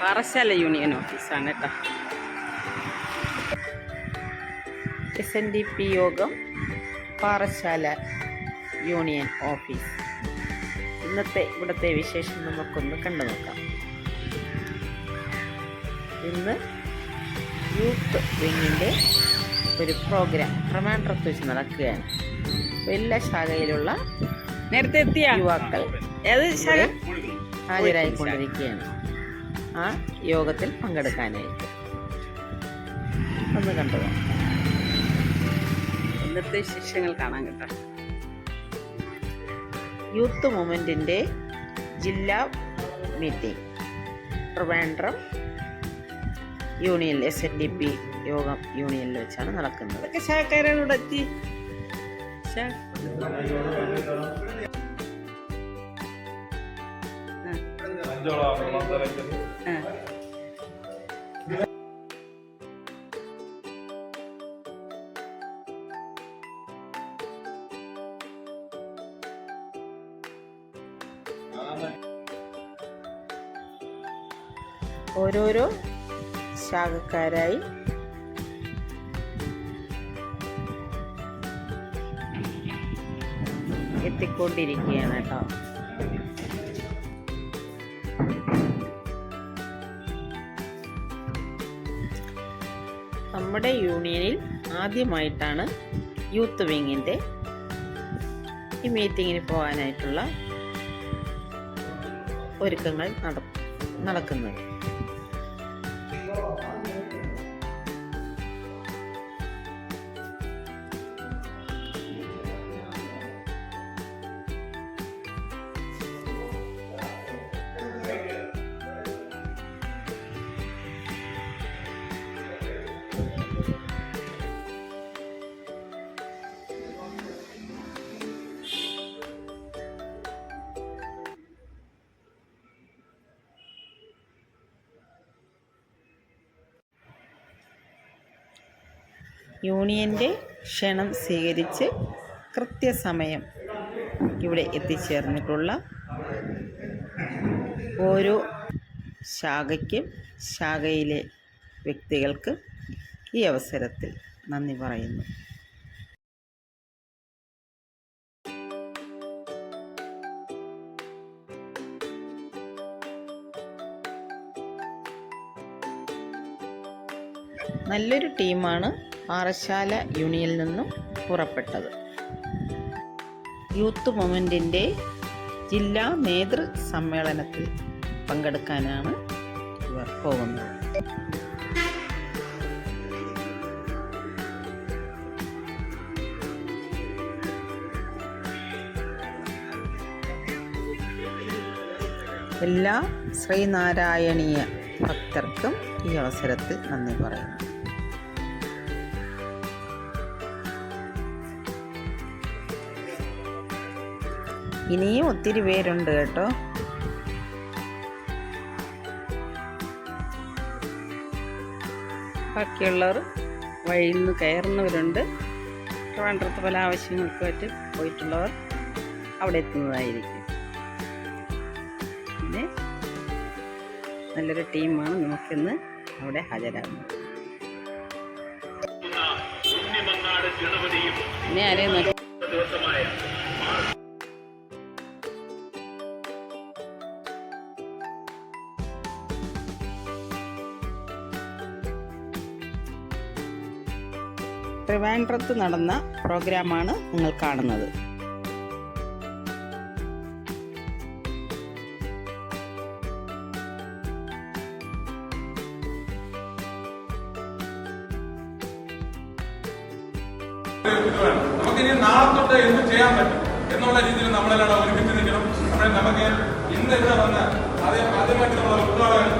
Parassala union ഓഫീസാണ് കേട്ടോ. S N D P യോഗം പാറശാല യൂണിയൻ ഓഫീസ്. ഇന്നത്തെ ഇവിടുത്തെ വിശേഷം നമുക്കൊന്ന് കണ്ടു നോക്കാം. ഇന്ന് യൂത്ത് വിങ്ങിന്റെ ഒരു പ്രോഗ്രാം ട്രിവാൻഡ്രത്ത് വെച്ച് നടക്കുകയാണ്. എല്ലാ ശാഖയിലുള്ള നേരത്തെ എത്തിയ? യുവാക്കൾ. ഏത് ശാഖ? ഹാജരായിക്കൊണ്ടിരിക്കുകയാണ്. ആ യോഗത്തിൽ പങ്കെടുക്കാനായിട്ട്. ഒന്ന് കണ്ടത് ഇന്നത്തെ ശിഷ്യങ്ങൾ കാണാൻ കേട്ടോ. യൂത്ത് മൂവ്മെന്റിന്റെ ജില്ലാ meeting. Trivandrum union S N D P Yogam യൂണിയനിൽ വെച്ചാണ് നടക്കുന്നത്. ശാഖക്കാരാണ് ഇവിടെ ഓരോരോ ശാഖക്കാരായി. എത്തിക്കൊണ്ടിരിക്കുകയാണ് കേട്ടോ. നമ്മുടെ യൂണിയനിൽ ആദ്യമായിട്ടാണ് യൂത്ത് വിങ്ങിന്റെ ഈ മീറ്റിങ്ങിന് പോകാനായിട്ടുള്ള ഒരുക്കങ്ങൾ നട നടക്കുന്നത്. യൂണിയന്റെ ക്ഷണം സ്വീകരിച്ച് കൃത്യസമയം ഇവിടെ എത്തിച്ചേർന്നിട്ടുള്ള ഓരോ ശാഖയ്ക്കും ശാഖയിലെ വ്യക്തികൾക്ക് ഈ അവസരത്തിൽ നന്ദി പറയുന്നു. നല്ലൊരു ടീമാണ് പാറശാല യൂണിയനിൽ നിന്നും പുറപ്പെട്ടത്. യൂത്ത് മൊമെന്റിന്റെ ജില്ലാ നേതൃ സമ്മേളനത്തിൽ പങ്കെടുക്കാനാണ് ഇവർ പോകുന്നത്. എല്ലാ ശ്രീനാരായണീയ ഭക്തർക്കും ഈ അവസരത്തിൽ നന്ദി പറയുന്നു. ഇനിയും ഒത്തിരി പേരുണ്ട് കേട്ടോ. ബാക്കിയുള്ളവർ വഴിയിൽ നിന്ന് കയറുന്നവരുണ്ട്. ട്രിവാൻഡ്രത്ത് പല ആവശ്യങ്ങൾക്ക് പറ്റി പോയിട്ടുള്ളവർ അവിടെ എത്തുന്നതായിരിക്കും. പിന്നെ നല്ലൊരു ടീമാണ് നമുക്കിന്ന് അവിടെ ഹാജരാകുന്നത്. പിന്നെ ആരെയും ട്രിവാൻഡ്രത്ത് നടന്ന പ്രോഗ്രാമാണ് നിങ്ങൾ കാണുന്നത്. നമുക്കിനി നാളെ തൊട്ട് എന്ത് ചെയ്യാൻ പറ്റും എന്നുള്ള രീതിയിൽ നമ്മളെല്ലാം ഒരുമിച്ച് നിൽക്കണം. നമുക്ക് ഇന്ന് ഇവിടെ ആദ്യം ആദ്യമായിട്ട് നമ്മൾ ഉദ്ഘാടകൻ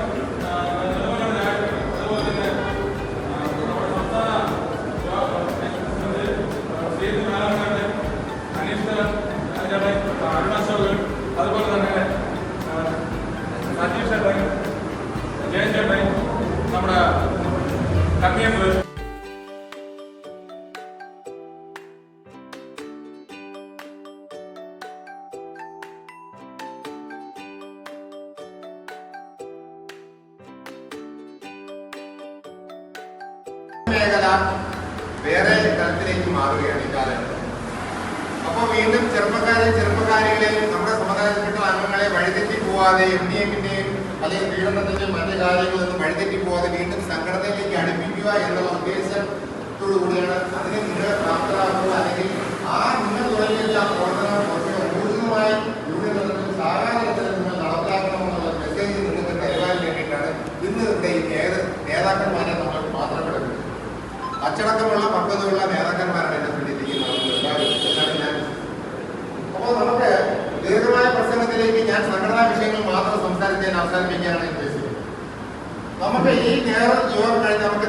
kami മേഖല വേറെ തലത്തിലേക്ക് മാറുകയാണ് ഈ കാലഘട്ടം. അപ്പോൾ വീണ്ടും ചെറുപ്പക്കാരെ ചെറുപ്പക്കാരികളെയും നമ്മുടെ സമുദായത്തിൽപ്പെട്ട അംഗങ്ങളെ വഴിതെറ്റി പോവാതെ എൻ ഡി എമ്മിന്റെ അല്ലെങ്കിൽ പീഡനത്തിന്റെ മറ്റു കാര്യങ്ങളൊന്നും വഴിതെറ്റി പോകാതെ വീണ്ടും സംഘടനയിലേക്ക് അടുപ്പിക്കുക എന്നുള്ള ഉദ്ദേശത്തോടു കൂടിയാണ് അതിനെ നിങ്ങളെ പ്രാപ്തരാക്കുക അല്ലെങ്കിൽ ആ നിങ്ങൾ തുടങ്ങിയ പ്രവർത്തനം ഊർജിതമായി യൂണിയൻ നിങ്ങൾ അച്ചടക്കമുള്ള പക്വതയുള്ള നേതാക്കന്മാരാണ് എന്റെ പിടിപ്പിക്കുന്നത്. അപ്പോൾ നമുക്ക് ദീർഘമായ പ്രസംഗത്തിലേക്ക് ഞാൻ സംഘടനാ വിഷയങ്ങൾ മാത്രം സംസാരിച്ച് ഞാൻ അവസാനിപ്പിക്കുകയാണ് ഉദ്ദേശിക്കുന്നത്. നമുക്ക് ഈ കേരളം യോഗം കഴിഞ്ഞ് നമുക്ക്